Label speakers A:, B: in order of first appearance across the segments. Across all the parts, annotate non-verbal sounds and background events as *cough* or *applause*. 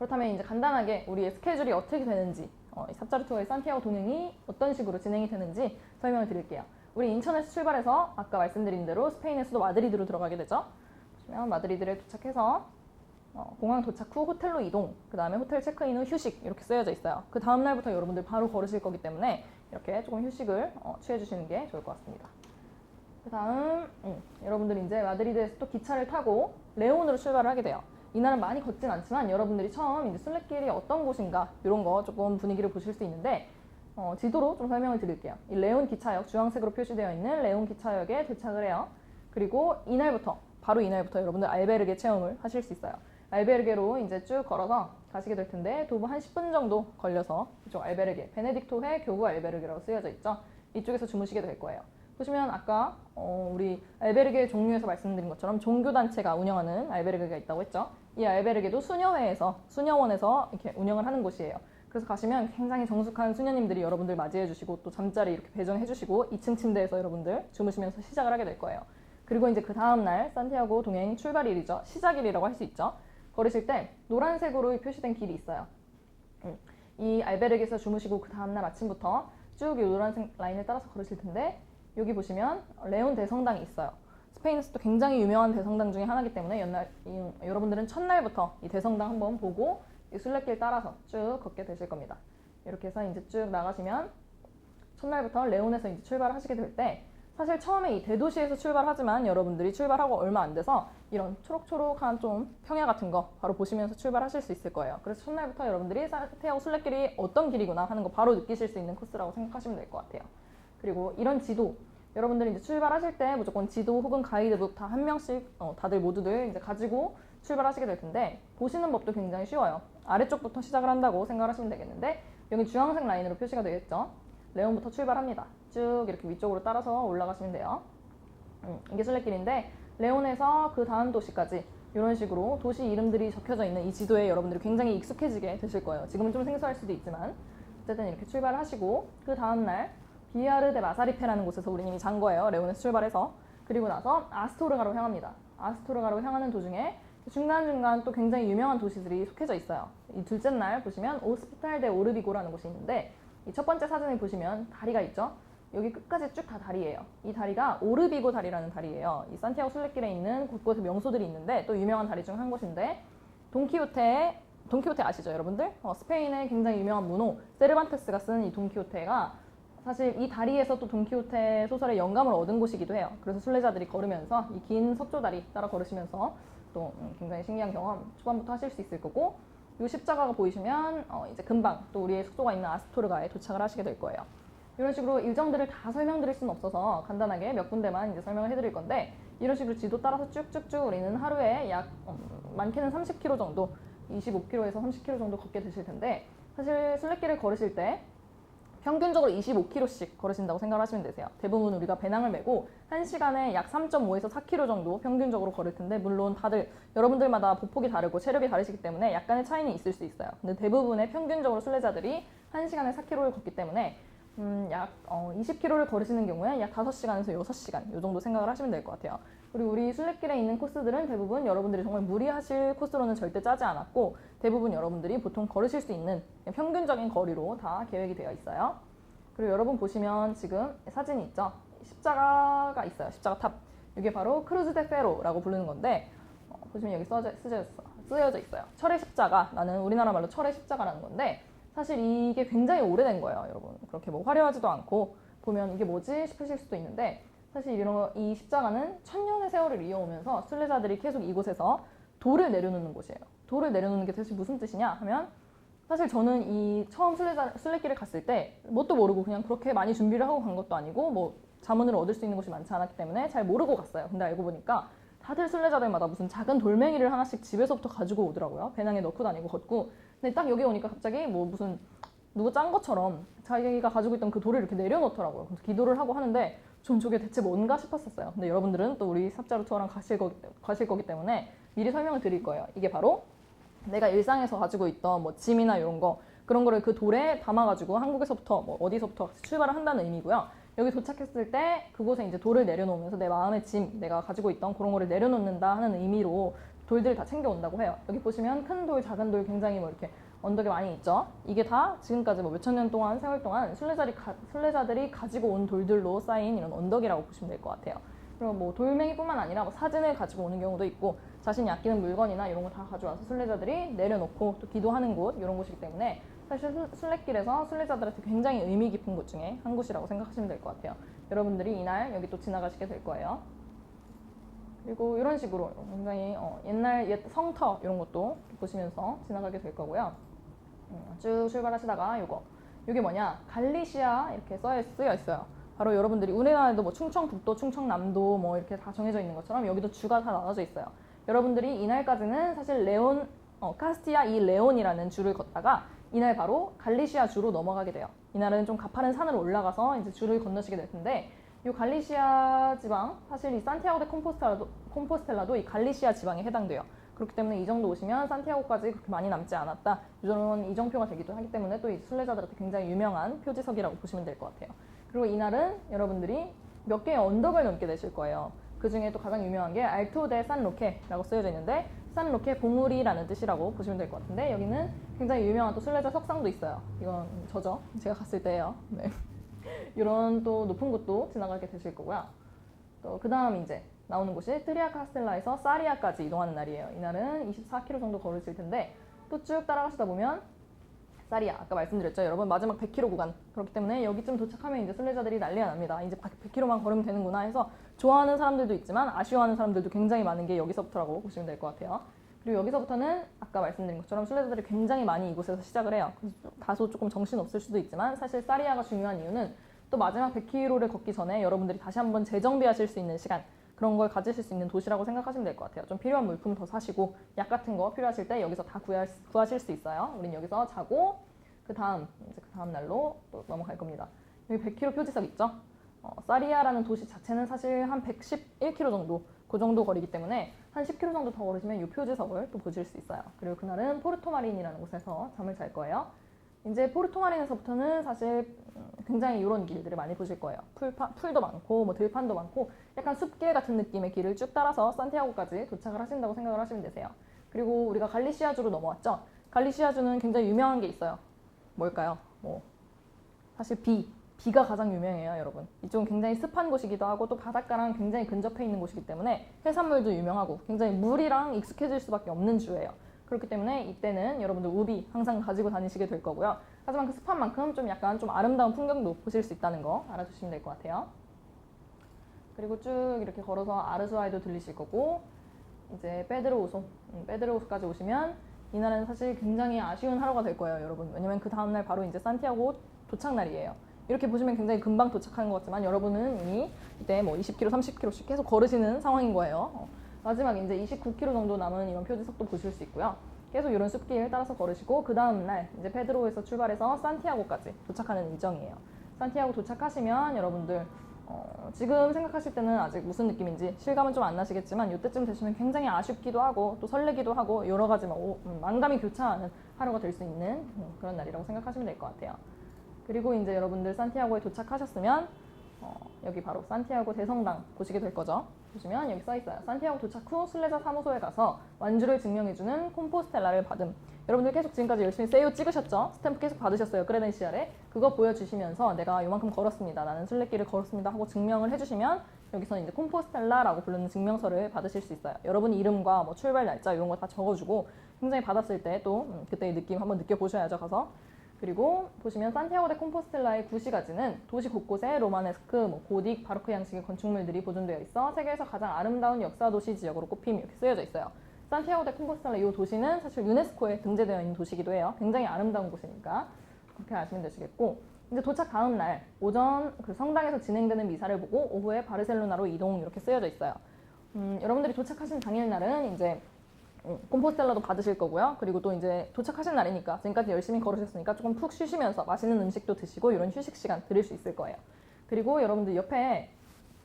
A: 그렇다면 이제 간단하게 우리의 스케줄이 어떻게 되는지, 어, 이 삽자루 투어의 산티아고 동행이 어떤 식으로 진행이 되는지 설명을 드릴게요. 우리 인천에서 출발해서 아까 말씀드린 대로 스페인의 수도 마드리드로 들어가게 되죠. 보시면 마드리드에 도착해서 어, 공항 도착 후 호텔로 이동, 그 다음에 호텔 체크인 후 휴식 이렇게 쓰여져 있어요. 그 다음 날부터 여러분들 바로 걸으실 거기 때문에 이렇게 조금 휴식을 어, 취해 주시는 게 좋을 것 같습니다. 그 다음 음, 여러분들이 이제 마드리드에서 또 기차를 타고 레온으로 출발을 하게 돼요. 이날은 많이 걷진 않지만 여러분들이 처음 이제 순례길이 어떤 곳인가 이런 거 조금 분위기를 보실 수 있는데 어, 지도로 좀 설명을 드릴게요. 이 레온 기차역 주황색으로 표시되어 있는 레온 기차역에 도착을 해요. 그리고 이날부터 바로 이날부터 여러분들 알베르게 체험을 하실 수 있어요. 알베르게로 이제 쭉 걸어서 가시게 될 텐데 도보 한 10분 정도 걸려서 이쪽 알베르게 베네딕토회 교구 알베르게라고 쓰여져 있죠. 이쪽에서 주무시게 될 거예요. 보시면 아까 어, 우리 알베르게 종류에서 말씀드린 것처럼 종교 단체가 운영하는 알베르게가 있다고 했죠. 이 알베르게도 수녀회에서 수녀원에서 이렇게 운영을 하는 곳이에요. 그래서 가시면 굉장히 정숙한 수녀님들이 여러분들 맞이해 주시고 또 잠자리 이렇게 배정해 주시고 2층 침대에서 여러분들 주무시면서 시작을 하게 될 거예요. 그리고 이제 그 다음 날 산티아고 동행 출발일이죠. 시작일이라고 할 수 있죠. 걸으실 때 노란색으로 표시된 길이 있어요. 음, 이 알베르게에서 주무시고 그 다음 날 아침부터 쭉 이 노란색 라인을 따라서 걸으실 텐데 여기 보시면 레온 대성당이 있어요. 스페인에서도 굉장히 유명한 대성당 중에 하나이기 때문에 연날, 이, 여러분들은 첫날부터 이 대성당 한번 보고 이 순례길 따라서 쭉 걷게 되실 겁니다. 이렇게 해서 이제 쭉 나가시면 첫날부터 레온에서 이제 출발하시게 될 때 사실 처음에 이 대도시에서 출발하지만 여러분들이 출발하고 얼마 안 돼서 이런 초록초록한 좀 평야 같은 거 바로 보시면서 출발하실 수 있을 거예요. 그래서 첫날부터 여러분들이 산티아고 순례길이 어떤 길이구나 하는 거 바로 느끼실 수 있는 코스라고 생각하시면 될 것 같아요. 그리고 이런 지도 여러분들이 이제 출발하실 때 무조건 지도 혹은 가이드북 다 한 명씩 어, 다들 모두들 이제 가지고 출발하시게 될 텐데 보시는 법도 굉장히 쉬워요. 아래쪽부터 시작을 한다고 생각하시면 되겠는데 여기 주황색 라인으로 표시가 되겠죠. 레온부터 출발합니다. 쭉 이렇게 위쪽으로 따라서 올라가시면 돼요. 음, 이게 순례길인데 레온에서 그 다음 도시까지 이런 식으로 도시 이름들이 적혀져 있는 이 지도에 여러분들이 굉장히 익숙해지게 되실 거예요. 지금은 좀 생소할 수도 있지만 어쨌든 이렇게 출발하시고 그 다음 날 비아르 데 마사리페라는 곳에서 우리 이미 잔 거예요. 레온에서 출발해서 그리고 나서 아스토르가로 향합니다. 아스토르가로 향하는 도중에 중간중간 또 굉장히 유명한 도시들이 속해져 있어요. 이 둘째 날 보시면 오스피탈 데 오르비고라는 곳이 있는데 이 첫 번째 사진을 보시면 다리가 있죠. 여기 끝까지 쭉 다 다리예요. 이 다리가 오르비고 다리라는 다리예요. 이 산티아고 순례길에 있는 곳곳에 명소들이 있는데 또 유명한 다리 중 한 곳인데 돈키호테 돈키호테 아시죠, 여러분들? 어, 스페인의 굉장히 유명한 문호 세르반테스가 쓴 이 돈키호테가 사실 이 다리에서 또 돈키호테 소설의 영감을 얻은 곳이기도 해요. 그래서 순례자들이 걸으면서 이 긴 석조 다리 따라 걸으시면서 또 음, 굉장히 신기한 경험 초반부터 하실 수 있을 거고 이 십자가가 보이시면 어, 이제 금방 또 우리의 숙소가 있는 아스토르가에 도착을 하시게 될 거예요. 이런 식으로 일정들을 다 설명드릴 수는 없어서 간단하게 몇 군데만 이제 설명을 해드릴 건데 이런 식으로 지도 따라서 쭉쭉쭉 우리는 하루에 약 음, 많게는 30km 정도, 25km에서 30km 정도 걷게 되실 텐데 사실 순례길을 걸으실 때 평균적으로 25km씩 걸으신다고 생각을 하시면 되세요. 대부분 우리가 배낭을 메고 1시간에 약 3.5에서 4km 정도 평균적으로 걸을 텐데 물론 다들 여러분들마다 보폭이 다르고 체력이 다르시기 때문에 약간의 차이는 있을 수 있어요. 근데 대부분의 평균적으로 순례자들이 1시간에 4km를 걷기 때문에 음, 약 어, 20km를 걸으시는 경우에 약 5시간에서 6시간 이 정도 생각을 하시면 될 것 같아요. 그리고 우리 순례길에 있는 코스들은 대부분 여러분들이 정말 무리하실 코스로는 절대 짜지 않았고 대부분 여러분들이 보통 걸으실 수 있는 평균적인 거리로 다 계획이 되어 있어요. 그리고 여러분 보시면 지금 사진이 있죠? 십자가가 있어요. 십자가 탑. 이게 바로 크루즈 데 페로라고 부르는 건데 어, 보시면 여기 써져, 쓰여져, 쓰여져 있어요. 철의 십자가. 나는 우리나라 말로 철의 십자가라는 건데 사실 이게 굉장히 오래된 거예요, 여러분. 그렇게 뭐 화려하지도 않고 보면 이게 뭐지 싶으실 수도 있는데 사실 이런 거, 이 십자가는 천년의 세월을 이어오면서 순례자들이 계속 이곳에서 돌을 내려놓는 곳이에요. 돌을 내려놓는 게 대체 무슨 뜻이냐 하면 사실 저는 이 처음 순례자, 순례길을 갔을 때 뭣도 모르고 그냥 그렇게 많이 준비를 하고 간 것도 아니고 뭐 자문을 얻을 수 있는 곳이 많지 않았기 때문에 잘 모르고 갔어요. 근데 알고 보니까 다들 순례자들마다 무슨 작은 돌멩이를 하나씩 집에서부터 가지고 오더라고요. 배낭에 넣고 다니고 걷고. 근데 딱 여기 오니까 갑자기 뭐 무슨 누구 짠 것처럼 자기가 가지고 있던 그 돌을 이렇게 내려놓더라고요. 그래서 기도를 하고 하는데 전 저게 대체 뭔가 싶었었어요. 근데 여러분들은 또 우리 삽자루 투어랑 가실 거기, 가실 거기 때문에 미리 설명을 드릴 거예요. 이게 바로 내가 일상에서 가지고 있던 뭐 짐이나 이런 거 그런 거를 그 돌에 담아가지고 한국에서부터 뭐 어디서부터 출발을 한다는 의미고요. 여기 도착했을 때 그곳에 이제 돌을 내려놓으면서 내 마음의 짐, 내가 가지고 있던 그런 거를 내려놓는다 하는 의미로 돌들을 다 챙겨온다고 해요. 여기 보시면 큰 돌, 작은 돌 굉장히 뭐 이렇게 언덕에 많이 있죠. 이게 다 지금까지 뭐 몇천 년 동안 세월 동안 순례자들이, 가, 순례자들이 가지고 온 돌들로 쌓인 이런 언덕이라고 보시면 될 것 같아요. 그리고 뭐 돌멩이뿐만 아니라 뭐 사진을 가지고 오는 경우도 있고 자신이 아끼는 물건이나 이런 거 다 가져와서 순례자들이 내려놓고 또 기도하는 곳 이런 곳이기 때문에 사실 순- 순례길에서 순례자들한테 굉장히 의미 깊은 곳 중에 한 곳이라고 생각하시면 될 것 같아요. 여러분들이 이날 여기 또 지나가시게 될 거예요. 그리고 이런 식으로 굉장히 어, 옛날 옛 성터 이런 것도 보시면서 지나가게 될 거고요. 음, 쭉 출발하시다가 요거 이게 뭐냐 갈리시아 이렇게 써 쓰여 있어요. 바로 여러분들이 우리나라에도 뭐 충청북도, 충청남도 뭐 이렇게 다 정해져 있는 것처럼 여기도 주가 다 나눠져 있어요. 여러분들이 이날까지는 사실 레온 어, 카스티아 이 레온이라는 주를 걷다가 이날 바로 갈리시아 주로 넘어가게 돼요. 이날은 좀 가파른 산으로 올라가서 이제 주를 건너시게 될 텐데 이 갈리시아 지방 사실 이 산티아고 데 콤포스텔라도, 콤포스텔라도 이 갈리시아 지방에 해당돼요. 그렇기 때문에 이 정도 오시면 산티아고까지 그렇게 많이 남지 않았다. 이런 이정표가 되기도 하기 때문에 또 이 순례자들한테 굉장히 유명한 표지석이라고 보시면 될 것 같아요. 그리고 이날은 여러분들이 몇 개의 언덕을 넘게 되실 거예요. 그 중에 또 가장 유명한 게 알토 데 산 로케라고 쓰여져 있는데 산로케 봉우리라는 뜻이라고 보시면 될 것 같은데 여기는 굉장히 유명한 또 순례자 석상도 있어요. 이건 저죠. 제가 갔을 때예요. 네. *laughs* 이런 또 높은 곳도 지나가게 되실 거고요. 또 그 다음 이제 나오는 곳이 트리아 카스텔라에서 사리아까지 이동하는 날이에요. 이날은 24km 정도 걸으실 텐데 또 쭉 따라가시다 보면 사리아 아까 말씀드렸죠 여러분 마지막 100km 구간 그렇기 때문에 여기쯤 도착하면 이제 순례자들이 난리가 납니다 이제 100km만 걸으면 되는구나 해서 좋아하는 사람들도 있지만 아쉬워하는 사람들도 굉장히 많은 게 여기서부터라고 보시면 될 것 같아요 그리고 여기서부터는 아까 말씀드린 것처럼 순례자들이 굉장히 많이 이곳에서 시작을 해요 그래서 좀 다소 조금 정신 없을 수도 있지만 사실 사리아가 중요한 이유는 또 마지막 100km를 걷기 전에 여러분들이 다시 한번 재정비하실 수 있는 시간 그런 걸 가지실 수 있는 도시라고 생각하시면 될 것 같아요. 좀 필요한 물품 더 사시고 약 같은 거 필요하실 때 여기서 다 구할, 구하실 수 있어요. 우린 여기서 자고 그 다음 이제 그 다음 날로 또 넘어갈 겁니다. 여기 100km 표지석 있죠? 어, 사리아라는 도시 자체는 사실 한 111km 정도 그 정도 거리기 때문에 한 10km 정도 더 걸으시면 이 표지석을 또 보실 수 있어요. 그리고 그날은 포르토마린이라는 곳에서 잠을 잘 거예요. 이제 포르토마린에서부터는 사실 음, 굉장히 이런 길들을 많이 보실 거예요. 풀파, 풀도 많고 뭐 들판도 많고 약간 숲길 같은 느낌의 길을 쭉 따라서 산티아고까지 도착을 하신다고 생각을 하시면 되세요. 그리고 우리가 갈리시아주로 넘어왔죠. 갈리시아주는 굉장히 유명한 게 있어요. 뭘까요? 뭐 사실 비, 비가 가장 유명해요, 여러분. 이쪽은 굉장히 습한 곳이기도 하고 또 바닷가랑 굉장히 근접해 있는 곳이기 때문에 해산물도 유명하고 굉장히 물이랑 익숙해질 수밖에 없는 주예요. 그렇기 때문에 이때는 여러분들 우비 항상 가지고 다니시게 될 거고요. 하지만 그 습한 만큼 좀 약간 좀 아름다운 풍경도 보실 수 있다는 거 알아주시면 될 것 같아요. 그리고 쭉 이렇게 걸어서 아르수아에도 들리실 거고 이제 페드로 우소, 음, 페드로 우소까지 오시면 이날은 사실 굉장히 아쉬운 하루가 될 거예요, 여러분. 왜냐면 그 다음날 바로 이제 산티아고 도착 날이에요. 이렇게 보시면 굉장히 금방 도착하는 것 같지만 여러분은 이미 이때 뭐 20km, 30km씩 계속 걸으시는 상황인 거예요. 어, 마지막 이제 29km 정도 남은 이런 표지석도 보실 수 있고요. 계속 이런 숲길 따라서 걸으시고 그 다음 날 이제 페드로에서 출발해서 산티아고까지 도착하는 일정이에요. 산티아고 도착하시면 여러분들 어, 지금 생각하실 때는 아직 무슨 느낌인지 실감은 좀 안 나시겠지만 이때쯤 되시면 굉장히 아쉽기도 하고 또 설레기도 하고 여러 가지 막 오- 음, 만감이 교차하는 하루가 될 수 있는 음, 그런 날이라고 생각하시면 될 것 같아요. 그리고 이제 여러분들 산티아고에 도착하셨으면 어, 여기 바로 산티아고 대성당 보시게 될 거죠. 보시면 여기 써 있어요. 산티아고 도착 후 순례자 사무소에 가서 완주를 증명해주는 콤포스텔라를 받음. 여러분들 계속 지금까지 열심히 세요 찍으셨죠? 스탬프 계속 받으셨어요. 크레덴시알에. 그거 보여주시면서 내가 요만큼 걸었습니다. 나는 순례길을 걸었습니다 하고 증명을 해주시면 여기서는 이제 콤포스텔라라고 부르는 증명서를 받으실 수 있어요. 여러분 이름과 뭐 출발 날짜 이런 거 다 적어주고 굉장히 받았을 때또 음, 그때의 느낌 한번 느껴보셔야죠. 가서. 그리고 보시면 산티아고 데 콤포스텔라의 구시가지는 도시 곳곳에 로마네스크, 뭐 고딕, 바로크 양식의 건축물들이 보존되어 있어 세계에서 가장 아름다운 역사 도시 지역으로 꼽힘 이렇게 쓰여져 있어요. 산티아고 데 콤포스텔라 이 도시는 사실 유네스코에 등재되어 있는 도시기도 해요. 굉장히 아름다운 곳이니까 그렇게 아시면 되시겠고 이제 도착 다음 날 오전 그 성당에서 진행되는 미사를 보고 오후에 바르셀로나로 이동 이렇게 쓰여져 있어요. 음, 여러분들이 도착하신 당일 날은 이제 음, 콤포스텔라도 받으실 거고요. 그리고 또 이제 도착하신 날이니까 지금까지 열심히 걸으셨으니까 조금 푹 쉬시면서 맛있는 음식도 드시고 이런 휴식 시간 드릴 수 있을 거예요. 그리고 여러분들 옆에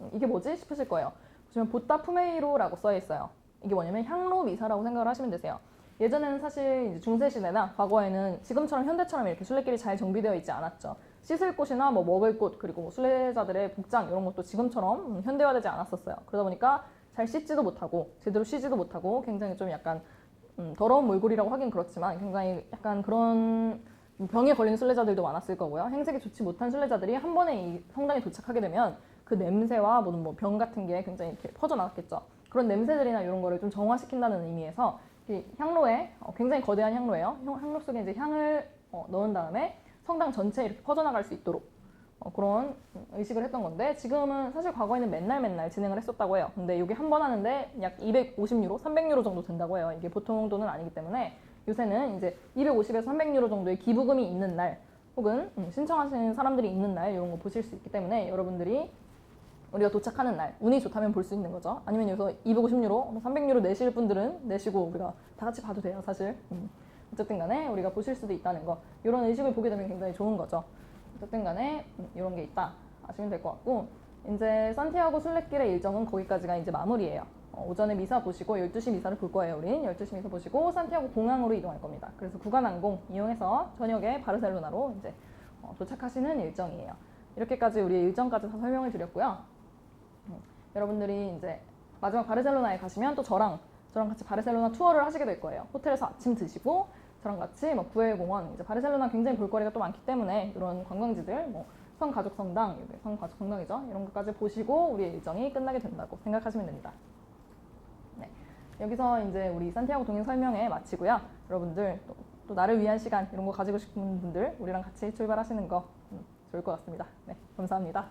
A: 음, 이게 뭐지 싶으실 거예요. 보시면 보따 푸메이로라고 써 있어요. 이게 뭐냐면 향로 미사라고 생각을 하시면 되세요. 예전에는 사실 중세 시대나 과거에는 지금처럼 현대처럼 이렇게 순례길이 잘 정비되어 있지 않았죠. 씻을 곳이나 뭐 먹을 곳 그리고 뭐 순례자들의 복장 이런 것도 지금처럼 음, 현대화되지 않았었어요. 그러다 보니까 잘 씻지도 못하고 제대로 쉬지도 못하고 굉장히 좀 약간 음, 더러운 몰골이라고 하긴 그렇지만 굉장히 약간 그런 병에 걸린 순례자들도 많았을 거고요. 행색이 좋지 못한 순례자들이 한 번에 이 성당에 도착하게 되면 그 냄새와 뭐병 뭐 같은 게 굉장히 이렇게 퍼져나갔겠죠. 그런 냄새들이나 이런 거를 좀 정화시킨다는 의미에서 이 향로에 어, 굉장히 거대한 향로예요. 향- 향로 속에 이제 향을 어, 넣은 다음에 성당 전체에 이렇게 퍼져나갈 수 있도록 어, 그런 의식을 했던 건데 지금은 사실 과거에는 맨날 맨날 진행을 했었다고 해요. 근데 이게 한 번 하는데 약 250유로, 300유로 정도 된다고 해요. 이게 보통 돈은 아니기 때문에 요새는 이제 250에서 300유로 정도의 기부금이 있는 날 혹은 음, 신청하시는 사람들이 있는 날 이런 거 보실 수 있기 때문에 여러분들이 우리가 도착하는 날 운이 좋다면 볼 수 있는 거죠. 아니면 여기서 250유로, 300유로 내실 분들은 내시고 우리가 다 같이 봐도 돼요, 사실. 음. 어쨌든 간에 우리가 보실 수도 있다는 거. 이런 의식을 보게 되면 굉장히 좋은 거죠. 어쨌든 간에 음, 이런 게 있다 아시면 될 것 같고 이제 산티아고 순례길의 일정은 거기까지가 이제 마무리예요. 어, 오전에 미사 보시고 12시 미사를 볼 거예요. 우린 12시 미사 보시고 산티아고 공항으로 이동할 겁니다. 그래서 구간항공 이용해서 저녁에 바르셀로나로 이제 어, 도착하시는 일정이에요. 이렇게까지 우리 일정까지 다 설명을 드렸고요. 음, 여러분들이 이제 마지막 바르셀로나에 가시면 또 저랑 저랑 같이 바르셀로나 투어를 하시게 될 거예요. 호텔에서 아침 드시고 저랑 같이 뭐 구엘공원 이제 바르셀로나 굉장히 볼거리가 또 많기 때문에 이런 관광지들 뭐 성가족 성당 여기 성가족 성당이죠 이런 것까지 보시고 우리의 일정이 끝나게 된다고 생각하시면 됩니다. 네 여기서 이제 우리 산티아고 동행 설명회 마치고요. 여러분들 또, 또 나를 위한 시간 이런 거 가지고 싶은 분들 우리랑 같이 출발하시는 거 음, 좋을 것 같습니다. 네 감사합니다.